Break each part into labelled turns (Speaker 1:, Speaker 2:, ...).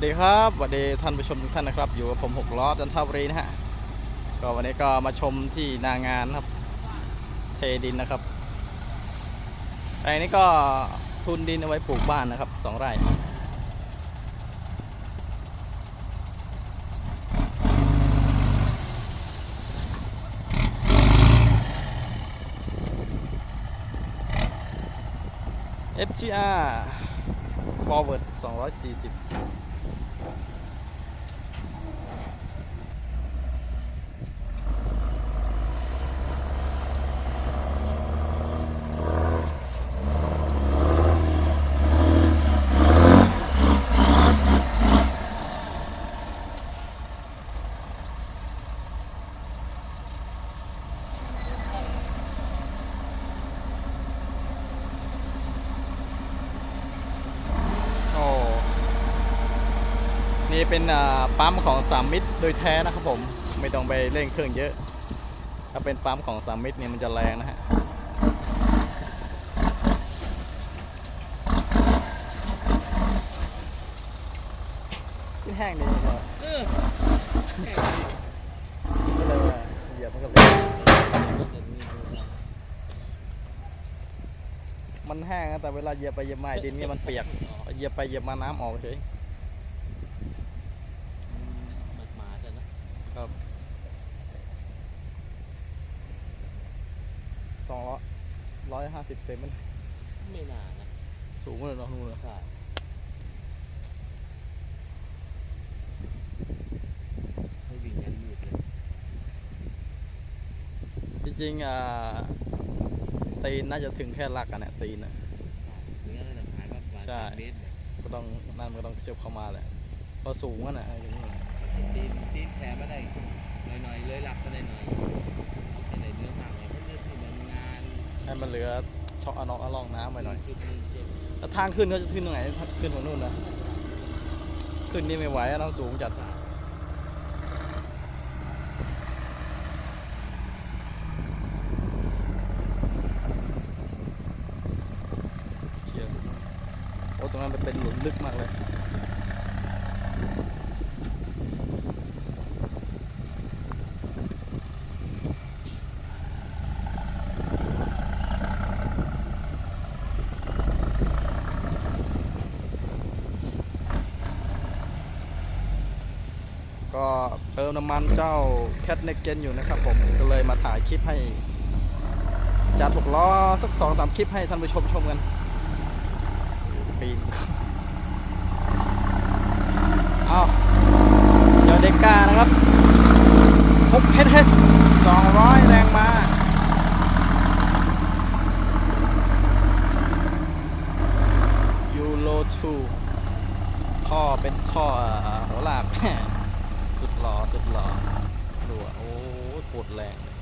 Speaker 1: วัสดีครับสวัสดีท่านผู้ชมทุกท่านนะครับ อยู่กับผมหกล้อจันทบุรีนะฮะก็วันนี้ก็มาชมที่นางานครับ เทดินนะครับไอ้นี่ก็ทุนดินเอาไว้ปลูกบ้านนะครับสองไร่ FGR forward 240 โอ้ นี่เป็นปั๊มของสามมิตรโดยแท้นะครับผมไม่ต้องไปเร่งเครื่องเยอะ ถ้าเป็นปั๊มของสามมิตรเนี่ยมันจะแรงนะฮะขึ้นแห้งดีเลย
Speaker 2: เห
Speaker 1: ยียบมันก็เลยมันแห้งนะแต่เวลาเหยียบไปเหยียบมาดินนี่มันเปียกเหยียบไปเหยียบมาน้ำออกเฉย
Speaker 2: มันมาแต่นะครับ
Speaker 1: สองร้อยร้อยห้า สิบเซนมัน
Speaker 2: ไม่นานนะ
Speaker 1: สูงเลยเนาะนู่นเลย
Speaker 2: ใช่ให้วิ่งยันมืดเลย
Speaker 1: จริงๆอ่าตีนน่าจะถึงแค่หลักกันเนี่ยตีนนะ
Speaker 2: เนื้อระดับหายประมาณ
Speaker 1: ใช่
Speaker 2: สามเมตรเนี่ย
Speaker 1: ก็ต้องนั่นก็ต้องเชือบเข้ามาแหละพอสูงอะนะไอ้ตรงนี้
Speaker 2: ตีนตีนแผลไม่ได้หน่อยๆเลยหลักก็ได้หน่อย ให้
Speaker 1: มันเหลือช่องเอานองเอาล่องน้ำไปหน่อย
Speaker 2: จุดหนึ่งเจ็ด
Speaker 1: แล้วทางขึ้นก็จะขึ้นตรงไหนขึ้นตรงนู้นนะขึ้นนี่ไม่ไหวอะต้องสูงจัดเชี่ยโอ้ตรงนั้นมันเป็นหลุมลึกมากเลย ก็ เติมน้ำมันเจ้าแคทเนกเกนอยู่นะครับผมก็เลยมาถ่ายคลิปให้จัดหกล้อสักสองสามคลิปให้ท่านผู้ชมชมกันปีนเอาเจอเด็กกานะครับ6 HS 200 แรงมายูโร2ท่อเป็นท่อหัวลาก สุดหล่อสุดหล่อดูอะโอ้ยปวดแรงเลย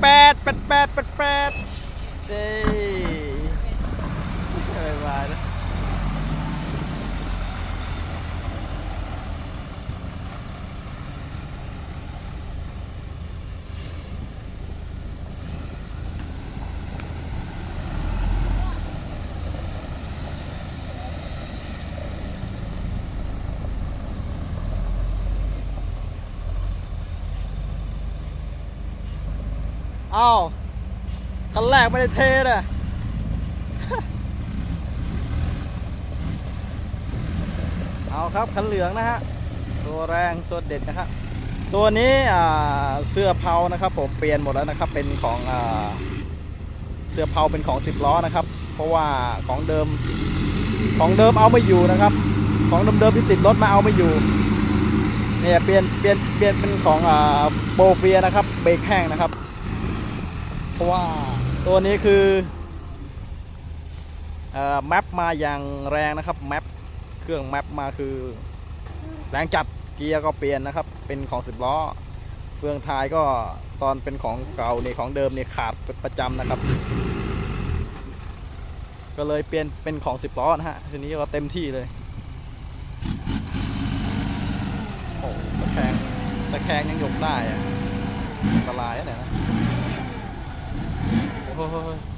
Speaker 1: แปดแปดแปดแปดแปดเอ้ยอะไรมาเนี่ย อ้าวคันแรกไม่ได้เทเลยเอาครับคันเหลืองนะฮะ ตัวแรงตัวเด็ดนะครับ ตัวนี้เสื้อเผานะครับผมเปลี่ยนหมดแล้วนะครับ เป็นของอเสื้อเผาเป็นของ 10 ล้อนะครับ เพราะว่าของเดิมของเดิมเอาไม่อยู่นะครับ ของเดิมๆที่ติดรถมาเอาไม่อยู่เนี่ยเปลี่ยนเปลี่ยนเปลี่ยนเป็นของอ่าโบเฟียนะครับเบรกแห้งนะครับ ราะว่าตัวนี้คือเอ่อแมปมาอย่างแรงนะครับแมปเครื่องแมปมาคือ แรงจัดเกียร์ก็เปลี่ยนนะครับ เป็นของสิบล้อเฟืองท้ายก็ตอนเป็นของเก่าเนี่ยของเดิมเนี่ยขาดประจำนะครับ ก็เลยเปลี่ยนเป็นของสิบล้อนะฮะทีนี้ก็เต็มที่เลยโอ้ตะแคงตะแคงยังยกได้อะอันตรายอะเนี่ยนะ โอ้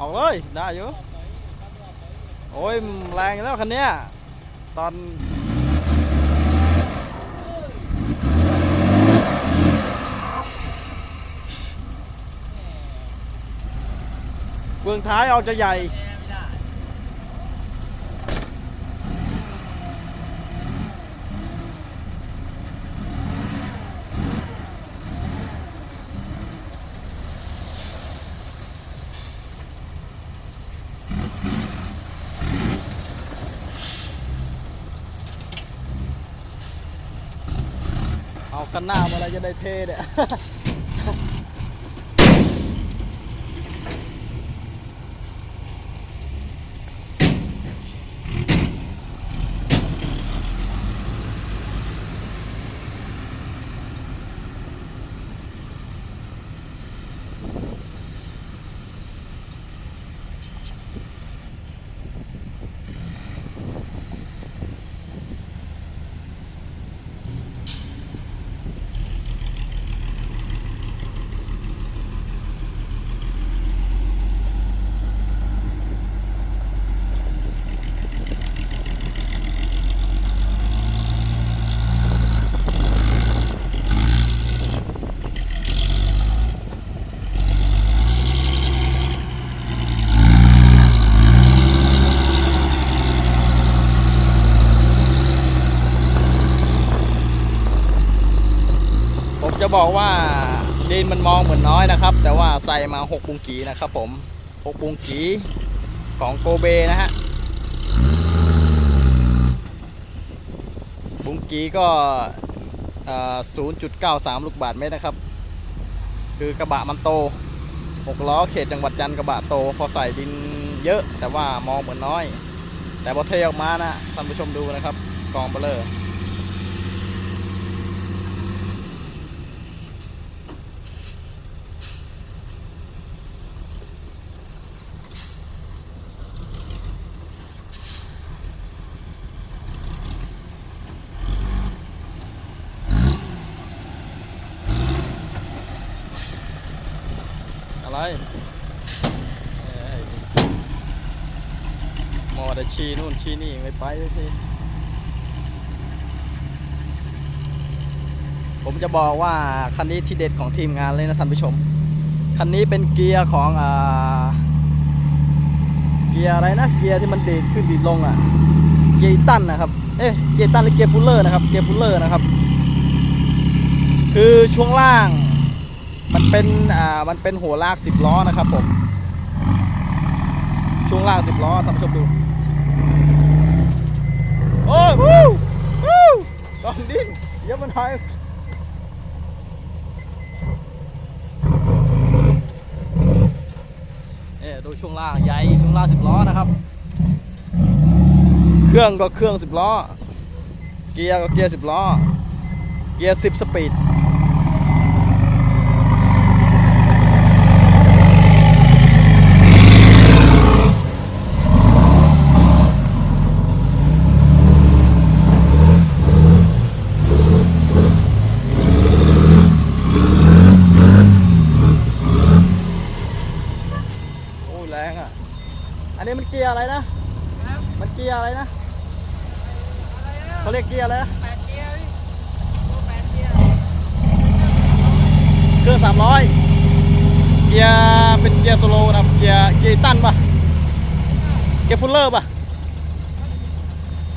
Speaker 1: ออกเลยได้อยู่โอ้ยแรงแล้วคันเนี้ยตอนเฟืองท้ายออกจะใหญ่ กันหน้าเมื่อไรจะได้เทเนี่ย บอกว่าดินมันมองเหมือนน้อยนะครับ แต่ว่าใส่มา6บุงกีนะครับผม6บุงกีของโกเบนะฮะบุงกีก็เอ่อ0.93 ลูกบาทเมตรนะครับ คือกระบะมันโต 6 ล้อเขตจังหวัดจันทร์กระบะโต พอใส่ดินเยอะแต่ว่ามองเหมือนน้อย แต่พอเทออกมานะท่านผู้ชมดูนะครับกองเบลเลอร์ ไรเอ้ยมอแต่ชีนู่นชีนี่ไม่ไปเลยทีผมจะบอกว่าคันนี้ที่เด็ดของทีมงานเลยนะท่านผู้ชม คันนี้เป็นเกียร์ของอ่าเกียร์อะไรนะ เกียร์ที่มันดีดขึ้นดีดลงอะ เกียร์ตันนะครับ เอ๊ะ เกียร์ตันหรือเกียร์ฟูลเลอร์นะครับ เกียร์ฟูลเลอร์นะครับ คือช่วงล่าง เป็นอ่ามันเป็นหัวลากสิบล้อนะครับผมช่วงล่างสิบล้อท่านผู้ชมดูโอ้วู้วู้กองดิ้นเยอะมันหายเนี่ยดูช่วงล่างใหญ่ช่วงล่างสิบล้อนะครับ เครื่องก็เครื่องสิบล้อ เกียร์ก็เกียร์สิบล้อ เกียร์สิบสปีด โอ้ยแรงอะ อั นี้มันเกียร์อะไรนะ มันเกียร์อะไรนะเขาเรียกเกียร์อะไรนะ
Speaker 3: แปดเกียร์ตัวแปดเกียร์
Speaker 1: เครื่องสามร้อยเกียร์เป็นเกียร์โซโลนะครับเกียร์เกียร์ตันปะเกียร์ฟูลเลอร์ปะ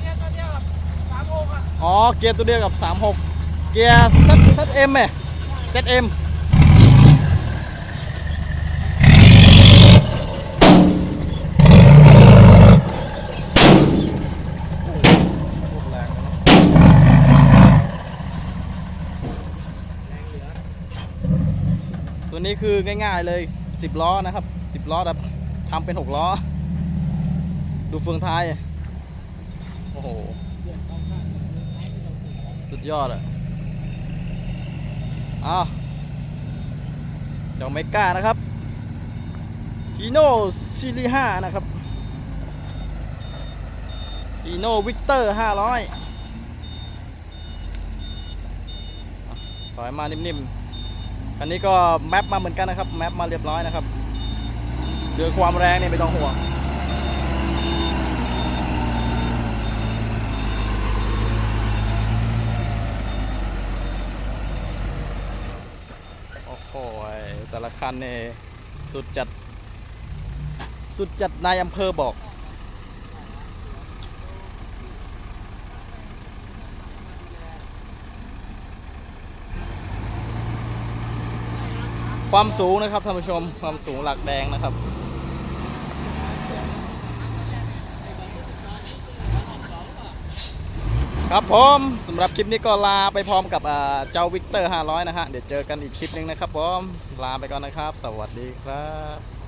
Speaker 2: เนี่ยตัวเดียวกับสามโมงอะ
Speaker 1: อ๋อเกียร์ตัวเดียวกับ 36 เกียร์เซตเซตเอ็มไหมเซตเอ็มตัว นี้คือง่ายๆเลย 10 ล้อนะครับ 10 ล้อแบบทำเป็น 6 ล้อ ดูเฟืองท้าย โอ้โห สุดยอดอะอ้าวเจ้าเมก้านะครับฮีโน่ซิลิห้านะครับฮีโน่วิกเตอร์ห้าร้อยถอยมานิ่มๆ อันนี้ก็แมปมาเหมือนกันนะครับ แมปมาเรียบร้อยนะครับเรื่อความแรงนี่ไม่ต้องห่วงโอ้โหแต่ละคันเนี่ยสุดจัด สุดจัดนายอำเภอบอก ความสูงนะครับท่านผู้ชมความสูงหลักแดงนะครับ ครับผมสำหรับคลิปนี้ก็ลาไปพร้อมกับเจ้าวิกเตอร์ 500 นะฮะ เดี๋ยวเจอกันอีกคลิปหนึงนะครับผม ลาไปก่อนนะครับ สวัสดีครับ